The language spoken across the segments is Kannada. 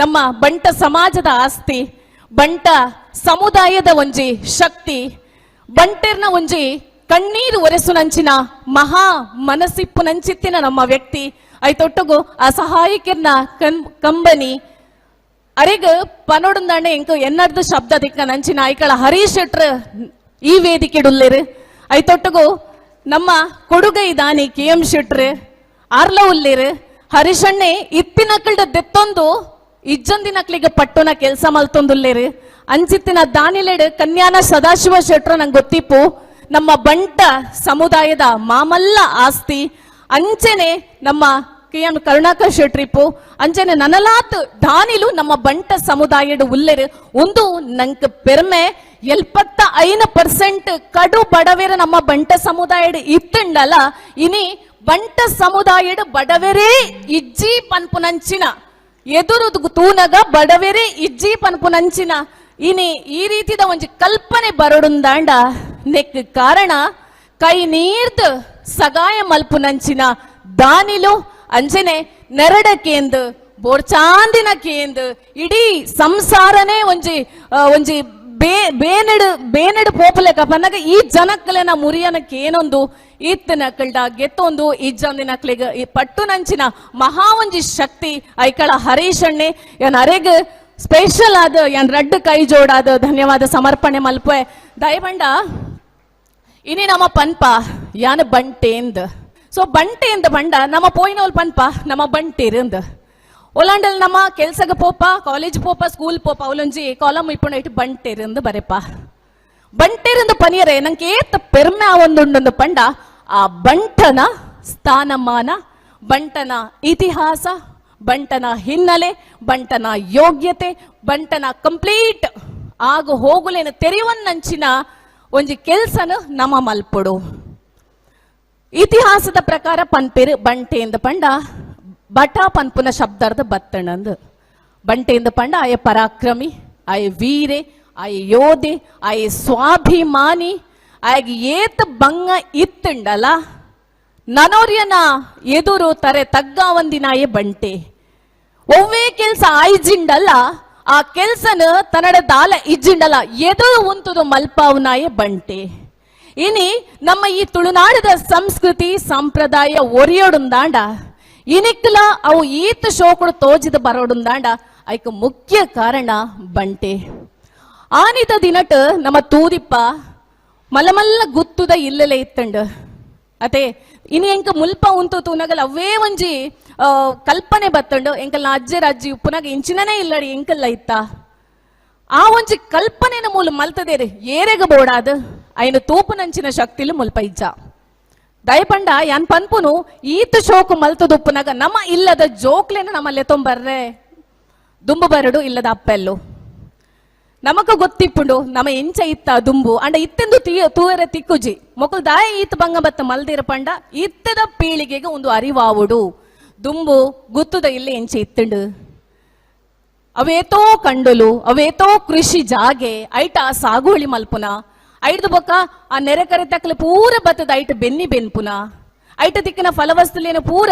ನಮ್ಮ ಬಂಟ ಸಮಾಜದ ಆಸ್ತಿ, ಬಂಟ ಸಮುದಾಯದ ಒಂಜಿ ಶಕ್ತಿ, ಬಂಟೆರ್ನ ಒಂಜಿ ಕಣ್ಣೀರು ಒರೆಸುನಂಚಿನ ಮಹಾ ಮನಸ್ಸಿಪ್ಪುನಂಚಿತ್ತಿನ ನಮ್ಮ ವ್ಯಕ್ತಿ, ಐತೊಟ್ಟುಗು ಅಸಹಾಯಕರ್ನ ಕಂ, ಕಂಬನಿ, ಅರೆಗ ಪನೋಡುಂದಾಂಡೆ ಇಂಕು ಎನ್ನರ್ದು ಶಬ್ದ ದಿಕ್ಕ ನಂಚಿನ ಐಕಳ ಹರೀಶ್ ಶೆಟ್ರ್ ಈ ವೇದಿಕೆಡುಲ್ಲೇರು. ಐತೊಟ್ಟುಗು ನಮ್ಮ ಕೊಡುಗೈ ದಾನಿ ಕೆ ಎಂ ಶೆಟ್ರ್ ಆರ್ಲ ಹರಿಶಣ್ಣೆ ಹರೀಶಣ್ಣೆ ಇತ್ತಿನಕಲ್ಡ ದೆತ್ತೊಂದು ಇಜ್ಜೊಂದಿನಕ್ಲಿಗೆ ಪಟ್ಟುನ ಕೆಲಸ ಮಲ್ತೊಂದುಲ್ಲೇರಿ. ಅಂಚಿತ್ತಿನ ದಾನಿಲೆಡ್ ಕನ್ಯಾನ ಸದಾಶಿವ ಶೆಟ್ರ ನಂಗೆ ಗೊತ್ತಿಪ್ಪು, ನಮ್ಮ ಬಂಟ ಸಮುದಾಯದ ಮಾಮಲ್ಲ ಆಸ್ತಿ. ಅಂಚೆನೆ ನಮ್ಮ ಕೆ ಎನ್ ಕರುಣಾಕರ್ ಶೆಟ್ರಿಪ್ಪು ಅಂಚೆನೆ ನನಲಾತ್ ದಾನಿಲು ನಮ್ಮ ಬಂಟ ಸಮುದಾಯದ ಉಲ್ಲೆರು. ಒಂದು ನಂಕ್ ಪೆರ್ಮೆ ಎಲ್ಪತ್ತ ಐನ ಪರ್ಸೆಂಟ್ ಕಡು ಬಡವೇರ ನಮ್ಮ ಬಂಟ ಸಮುದಾಯದ ಇತ್ತಂಡಲ. ಇನಿ ಬಂಟ ಸಮುದಾಯದ ಬಡವೆರೇ ಇಜ್ಜಿ ಪನ್ಪುನಂಚಿನ ಎದುರು ತೂನಗ ಬಡವೆರೆ ಇಜ್ಜಿ ಪನ್ಪುನಂಚಿನ ಇನಿ ಈ ರೀತಿದ ಒಂಜಿ ಕಲ್ಪನೆ ಬರಡುಂದಾಂಡ. ನೆಕ್ ಕಾರಣ, ಕೈ ನೀರ್ದ್ ಸಗಾಯ ಮಲ್ಪುನಂಚಿನ ದಾನಿಲು. ಅಂಜನೆ ನೆರಡ ಕೇಂದ್, ಬೋರ್ಚಾಂದಿನ ಕೇಂದ್, ಇಡೀ ಸಂಸಾರನೇ ಒಂಜಿ ಒಂಜಿ ಬೇ, ಬೇನೆಡು ಬೇನೆಡು ಪೋಪಲೆಕ ಪನ್ನಗ ಈ ಜನಕ್ಕಲೆನ ಮುರಿಯನಕ್ಕೆ ಏನೊಂದು ಇತ್ತಿನ ಕಳ್ಡ ಗೆತ್ತೊಂದು ಇಜ್ಜಂದಿನಕ್ಲಿಗ ಈ ಪಟ್ಟು ನಂಚಿನ ಮಹಾ ಒಂಜಿ ಶಕ್ತಿ ಐಕಳ ಹರೀಶಣ್ಣೆ. ಯನ್ ಅರೆಗ್ ಸ್ಪೆಷಲ್ ಆದ ಯನ್ ರಡ್ಡ್ ಕೈ ಜೋಡಾದ, ಧನ್ಯವಾದ ಸಮರ್ಪಣೆ ಮಲ್ಪೆ ದಯಬಂಡ, ಇನಿ ನಮ್ಮ ಪನ್ಪ, ಯಾನ ಬಂಟೇಂದ್. ಸೊ, ಬಂಟೇಂದ ಬಂಡ, ನಮ್ಮ ಪೋಯಿನವಲ್ ಪನ್ಪ, ನಮ್ಮ ಬಂಟೇರಿಂದ್. ಒಲಾಂಡಲ್ ನಮ್ಮ ಕೆಲ್ಸಗ ಪೋಪ ಕಾಲೇಜ್ ಪೋಪ ಸ್ಕೂಲ್ ಪೋಪ, ಅವಲೊಂಜಿ ಕಾಲಮ್ ಇಪ್ಪುಣ ಇಟ್ಟು ಬಂಟೇರಿಂದ್ ಬರೆಪ ಬಂಟೇರಿಂದ್ ಪನಿಯರೆ, ನಂಗೆ ಏತ ಪೆರ್ಮೆ ಆ ಒಂದು ಪಂಡ, ಆ ಬಂಟನ ಸ್ಥಾನಮಾನ, ಬಂಟನ ಇತಿಹಾಸ, ಬಂಟನ ಹಿನ್ನೆಲೆ, ಬಂಟನ ಯೋಗ್ಯತೆ, ಬಂಟನ ಕಂಪ್ಲೀಟ್ ಆಗು ಹೋಗುಲೇನ ತೆರೆಯುವನ್ನಂಚಿನ ಒಂಜಿ ಕೆಲ್ಸನ ನಮ ಮಲ್ಪುಡು. ಇತಿಹಾಸದ ಪ್ರಕಾರ ಪನ್ಪೇರು ಬಂಟೆಂದ ಪಂಡ ಬಟ ಪನ್ಪುನ ಶಬ್ದಾರ್ಥ ಬತ್ತಣಂದ್ ಬಂಟೆಯಿಂದ ಪಂಡ, ಆಯ ಪರಾಕ್ರಮಿ, ಆಯ ವೀರೆ, ಆಯ ಯೋಧೆ, ಆಯ ಸ್ವಾಭಿಮಾನಿ, ಆಯ್ಗೆ ಏತ ಬಂಗ ಇತ್ತಂಡಲ. ನನೋರ್ಯನ ಎದುರು ತರೆ ತಗ್ಗ ಒಂದಿನಾಯೆ ಬಂಟೆ. ಒವ್ವೇ ಕೆಲ್ಸ ಆಯ್ಜಿಂಡಲ್ಲ ಆ ಕೆಲ್ಸನ ತನ್ನಡ ದಾಲ ಇಜ್ಜಿಂಡಲ್ಲ ಎದುರು ಉಂತುದು ಮಲ್ಪಾವನಾಯ ಬಂಟೆ. ಇನಿ ನಮ್ಮ ಈ ತುಳುನಾಡದ ಸಂಸ್ಕೃತಿ, ಸಂಪ್ರದಾಯ ಒರಿಯೋಡುಂದಾಂಡ. ಇನಿಕ್ಲ ಅವು ಈತ ಶೋಕುಡು ತೋಜಿದ ಬರೋಡುಂದಾಂಡ ಐಕ ಮುಖ್ಯ ಕಾರಣ ಬಂಟೆ. ಆನಿದ ದಿನಟ್ ನಮ್ಮ ತೂದಿಪ್ಪ ಮಲಮಲ್ಲ ಗುತ್ತುದ ಇಲ್ಲಲೆ ಇತ್ತಂಡ. ಅತೆ, ಇನಿ ಎಂಕ ಮುಲ್ಪ ಉಂತು ತೂನಗಲ್ ಅವೇ ಒಂಜಿ ಕಲ್ಪನೆ ಬತ್ತಂಡು ಎಂಕಲ್ ಅಜ್ಜಿ ಉಪ್ಪುನಾಗ ಇಂಚಿನನೇ ಇಲ್ಲಡಿ ಎಂಕಲ್ಲ ಇತ್ತ. ಆ ಒಂಜಿ ಕಲ್ಪನೆನ ಮೂಲ ಮಲ್ತದೇರಿ, ಏರೆಗ ಬೋಡಾದ ಅಯ್ಯನ ತೂಪು ನಂಚಿನ ಶಕ್ತಿಲು ಮುಲ್ಪ ಇಜ್ಜ. ದಯಪಂಡ ಯಾನ್ ಪನ್ಪುನು ಈತ ಶೋಕು ಮಲ್ತದುಪ್ಪುನಾಗ ನಮ್ಮ ಇಲ್ಲದ ಜೋಕ್ಲೆನ ನಮ್ಮಲ್ಲಿ ತೊಂಬರ್ರೆ. ದುಂಬು ಬರಡು ಇಲ್ಲದ ಅಪ್ಪೆಲ್ಲು. ನಮಕ ಗೊತ್ತಿಪ್ಪುಂಡು ನಮ್ಮ ಇಂಚ ಇತ್ತ ದುಂಬು. ಅಂಡ ಇತ್ತೆಂದು ತೀ ತೂವರೆ ತಿಕ್ಕುಜಿ. ಮೊಕಲು ದಾಯ ಈತ ಬಂಗ ಬತ್ತ ಮಲ್ದಿರ ಪಂಡ ಇತ್ತದ ಪೀಳಿಗೆಗೆ ಒಂದು ಅರಿವಾವುಡು. ದುಂಬು ಗುತ್ತುದ ಇಲ್ಲಿ ಇಂಚ ಇತ್ತುಂಡು. ಅವೇತೋ ಕಂಡುಲು, ಅವೇತೋ ಕೃಷಿ ಜಾಗೆ, ಐಟ ಸಾಗುವಳಿ ಮಲ್ಪುನ. ಐಡ್ದು ಬೊಕ್ಕ, ಆ ನೆರೆ ಕರೆ ತಕ್ಕಲೆ ಪೂರ ಬತ್ತದ ಐಟ ಬೆನ್ನಿ ಬೆನ್ಪುನ ಐಟ ದಿಕ್ಕಿನ ಫಲವಸ್ತುಲೇನು ಪೂರ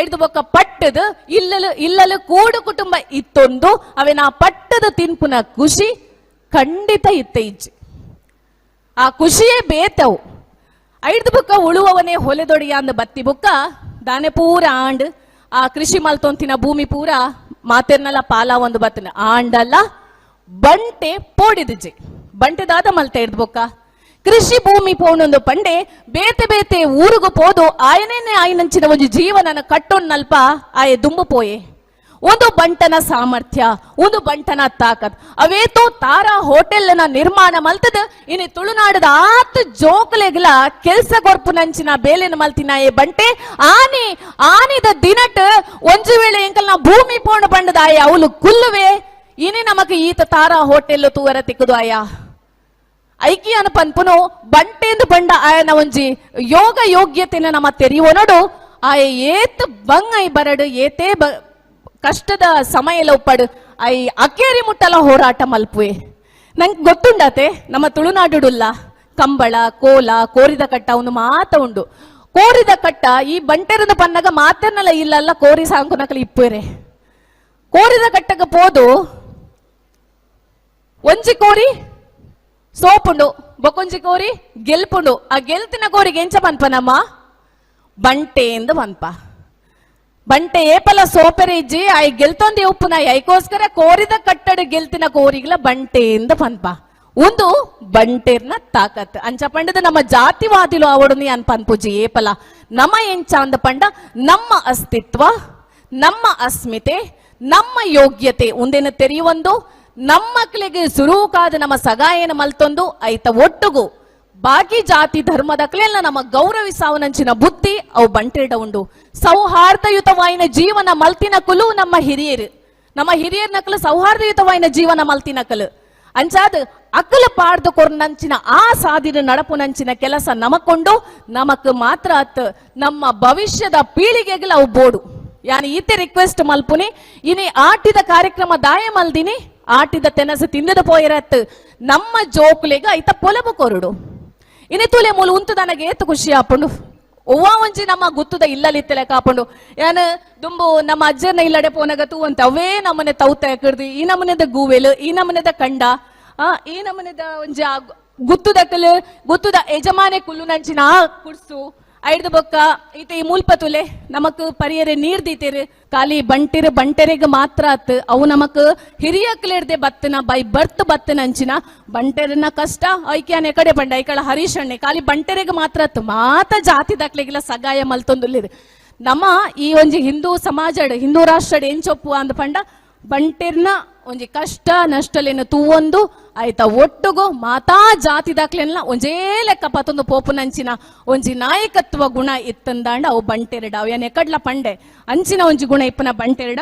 ಐಡ್ದು ಬೊಕ್ಕ ಪಟ್ಟದ, ಇಲ್ಲಲು ಇಲ್ಲಲು ಕೂಡು ಕುಟುಂಬ ಇತ್ತೊಂದು, ಅವೇನ ಆ ಪಟ್ಟದ ತಿನ್ಪುನ ಖುಷಿ ಖಂಡಿತ ಇತ್ತ ಇಜ್ಜಿ. ಆ ಖುಷಿಯೇ ಬೇತವು. ಐಡ್ದು ಬೊಕ್ಕ ಉಳುವವನೇ ಹೊಲೆದೊಡಿಯ ಅಂದ ಬತ್ತಿ ಬುಕ್ಕ, ದಾನೆ ಪೂರ ಆಂಡ್, ಆ ಕೃಷಿ ಮಲ್ತೊಂತಿನ ಭೂಮಿ ಪೂರ ಮಾತೆರ್ನಲ್ಲ ಪಾಲ ಒಂದು ಬತ್ತನ ಆಂಡಲ್ಲ, ಬಂಟೆ ಪೋಡಿದಿಜೆ ಬಂಟೆದಾದ ಹಿಡ್ದು ಬೊಕ್ಕ. ಕೃಷಿ ಭೂಮಿ ಪೋಣೊಂದು ಪಂಡೆ, ಬೇತೆ ಬೇತೆ ಊರುಗು ಪೋದು, ಆಯನೇನೆ ಆಯನಂಚಿನ ಒಂದು ಜೀವನನ ಕಟ್ಟೊನ್ನಲ್ಪ ಆಯೆ ದುಂಬು ಪೋಯೆ. ಒಂದು ಬಂಟನ ಸಾಮರ್ಥ್ಯ, ಒಂದು ಬಂಟನ ತಾಕತ್. ಅವೇತೋ ತಾರಾ ಹೋಟೆಲ್ನ ನಿರ್ಮಾಣ ಮಲ್ತದ ಇನ್ನು ತುಳುನಾಡದ ಆತ ಜೋಕಲೆಗ್ಲ ಕೆಲ್ಸ ಗೊರ್ಪು ನಂಚಿನ ಬೇಲೆನ ಮಲ್ತಿನ ಏ ಬಂಟೆ. ಆನೆ, ಆನಿದ ದಿನಟ್ ಒಂಜು ವೇಳೆ ಎಂಕಲ್ ನಾ ಭೂಮಿ ಪೋಣ ಬಂಡದ ಆಯ ಅವಳು ಕುಲ್ಲುವೆ. ಇನಿ ನಮಕ್ ಈತ ತಾರಾ ಹೋಟೆಲ್ ತೂವರ ತಿಕ್ಕುದು ಆಯ. ಐಕಿ ಅನ ಪನ್ಪುನು, ಬಂಟೇಂದು ಬಂಡ ಆಯನ ಒಂಜಿ ಯೋಗ ಯೋಗ್ಯತೆನ ನಮ್ಮ ತೆರೆಯುವನೋಡು ಆಯ ಏತ್ ಬಂಗ್ ಐ ಬರಡು, ಏತೇ ಬ ಕಷ್ಟದ ಸಮಯ ಉಪ್ಪಡು ಐ ಅಕೇರಿ ಮುಟ್ಟಲ ಹೋರಾಟ ಮಲ್ಪುವೆ. ನಂಗೆ ಗೊತ್ತುಂಡತೆ, ನಮ್ಮ ತುಳುನಾಡುಡುಲ್ಲ, ಕಂಬಳ, ಕೋಲ, ಕೋರಿದ ಕಟ್ಟ ಒಂದು ಮಾತ ಉಂಡು. ಕೋರಿದ ಕಟ್ಟ ಈ ಬಂಟೆರದ ಪನ್ನಗ ಮಾತನ್ನಲ್ಲ ಇಲ್ಲಲ್ಲ ಕೋರಿ ಸಾಂಕುನಕಲಿ ಇಪ್ಪುರೆ ಕೋರಿದ ಕಟ್ಟಗ ಪೋದು, ಒಂಜಿ ಕೋರಿ ಬೊಕೊಂಜಿ ಕೋರಿ, ಗೆಲ್ಪುಂಡು. ಆ ಗೆಲ್ತಿನ ಕೋರಿಗೆ ಎಂಚ ಪನ್ಪನಮ್ಮ ಬಂಟೆ ಎಂದು ಪನ್ಪ. ಬಂಟೆ ಏಪಲ ಸೋಪೆರೆ ಇಜ್ಜಿ ಐ ಗೆಲ್ತೊಂದಿ ಉಪ್ಪುನ ಐಕೋಸ್ಕರ ಕೋರಿದ ಕಟ್ಟಡ ಗೆಲ್ತಿನ ಕೋರಿಗ್ಲ ಬಂಟೆ ಎಂದು ಪನ್ಪ. ಒಂದು ಬಂಟೆರ್ನ ತಾಕತ್. ಅಂಚ ಪಂಡದ ನಮ್ಮ ಜಾತಿವಾದಿಲು ಅವಡುನಿ ಅನ್ ಪನ್ಪುಜಿ ಏಪಲ. ನಮ ಎಂಚ ಅಂದ ಪಂಡ, ನಮ್ಮ ಅಸ್ತಿತ್ವ, ನಮ್ಮ ಅಸ್ಮಿತೆ, ನಮ್ಮ ಯೋಗ್ಯತೆ. ಉಂದೆನ ತೆರೆಯುವಂದು ನಮ್ಮ ಮಕ್ಕಳಿಗೆ ಸುರುಕಾದ ನಮ್ಮ ಸಗಾಯನ ಮಲ್ತೊಂದು ಐತ ಒಟ್ಟುಗು. ಬಾಕಿ ಜಾತಿ ಧರ್ಮದ ಕ್ಲೆಲ್ಲ ನಮ್ಮ ಗೌರವಿಸಾವನಂಚಿನ ಬುದ್ಧಿ ಅವು ಬಂಟೆಡ ಉಂಡು ಸೌಹಾರ್ದಯುತವಾಯಿನ ಜೀವನ ಮಲ್ತಿನ ಕುಲು ನಮ್ಮ ಹಿರಿಯರು. ನಮ್ಮ ಹಿರಿಯರ್ ನಕಲು ಸೌಹಾರ್ದಯುತವಾಯಿನ ಜೀವನ ಮಲ್ತಿನ ಕಲು. ಅಂಚಾದ ಅಕಲು ಪಾಡ್ದು ಕೊರ್ನಂಚಿನ ಆ ಸಾದಿನ ನಡಪುನಂಚಿನ ಕೆಲಸ ನಮಕೊಂಡು, ನಮಕ್ ಮಾತ್ರ ಅತ್ ನಮ್ಮ ಭವಿಷ್ಯದ ಪೀಳಿಗೆಗಳು ಅವು ಬೋಡು. ಯಾನಿ ಈತೆ ರಿಕ್ವೆಸ್ಟ್ ಮಲ್ಪುನಿ, ಇನಿ ಆಟಿದ ಕಾರ್ಯಕ್ರಮ ದಾಯ ಮಲ್ದಿನಿ ಆಟಿದ ತೆನಸು ತಿಂದದ ಪೋಯರತ್ ನಮ್ಮ ಜೋಕುಲೆಗ ಐತ ಪೊಲಬು ಕೊರುಡು. ಇನಿ ತುಲೆ ಮೂಲ ಉಂತು ನನಗೆ ಏತು ಖುಷಿ ಆಪುಂಡು. ಒವ್ವ ಒಂಜಿ ನಮ್ಮ ಗುತ್ತುದ ಇಲ್ಲಲಿತ್ತಲೆ ಕಾಪಂಡು. ಏನು, ದುಂಬು ನಮ್ಮ ಅಜ್ಜನ ಇಲ್ಲಡೆ ಪೋನಗ ತೂ ಅಂತ ಅವೇ ನಮ್ಮನೆ ತೌತ ಕಡ್ದು, ಈ ನಮ್ಮನೆದ ಗೂವೆಲ್, ಈ ನಮ್ಮನೆದ ಕಂಡ, ಆ, ಈ ನಮ್ಮನೆದ ಒಂಜಿ ಗುತ್ತುದ ಕಲ್ ಗುತ್ತುದ ಯಜಮಾನೆ ಕುಲ್ಲು ನಂಚಿನ ಕುಡ್ಸು. ಐಡ್ದು ಬೊಕ್ಕ, ಈತ ಈ ಮೂಲ್ಪತುಲೆ ನಮಕ್ ಪರಿಯರೆ ನೀರ್ ದೀತೆರ್, ಖಾಲಿ ಬಂಟಿರ್ ಬಂಟೆರೆಗ್ ಮಾತ್ರ ಅತ್ ಅವು ನಮಕ್ ಹಿರಿಯಕ್ಲಿಡ್ದೆ ಬತ್ತನ, ಬೈ ಬರ್ತ್ ಬತ್ತನ ಅಂಚಿನ ಬಂಟೆರನ್ನ ಕಷ್ಟ, ಐಕ್ಯಾನೆ ಕಡೆ ಬಂಡ, ಐಕಳ ಹರೀಶ್ ಅಣ್ಣೆ, ಖಾಲಿ ಬಂಟೆರೆಗ್ ಮಾತ್ರ ಅತ್ ಮಾತ ಜಾತಿ ದಾಖಲೆಗೆಲ್ಲ ಸಗಾಯ ಮಲ್ತೊಂದುಲ್ಲಿದೆ ನಮ್ಮ ಈ ಒಂಜಿ ಹಿಂದೂ ಸಮಾಜಡ್, ಹಿಂದೂ ರಾಷ್ಟ್ರಡ್ ಎಂಚೊಪ್ಪು ಅಂದ ಪಂಡ, ಬಂಟೆರ್ನ ಒಂಜಿ ಕಷ್ಟ ನಷ್ಟಲಿನ ತೂವೊಂದು, ಆಯ್ತ ಒಟ್ಟುಗು ಮಾತಾ ಜಾತಿ ದಾಖಲೆಲ್ಲ ಒಂಜೇ ಲೆಕ್ಕ ಪತ್ತೊಂದು ಪೋಪುನಂಚಿನ ಒಂಜಿ ನಾಯಕತ್ವ ಗುಣ ಇತ್ತಂದಾಂಡ ಅವು ಬಂಟೆರಡ. ಅವು ಏನ್ ಪಂಡೆ. ಅಂಚಿನ ಒಂಜಿ ಗುಣ ಇಪ್ಪನ ಬಂಟೆರಡ.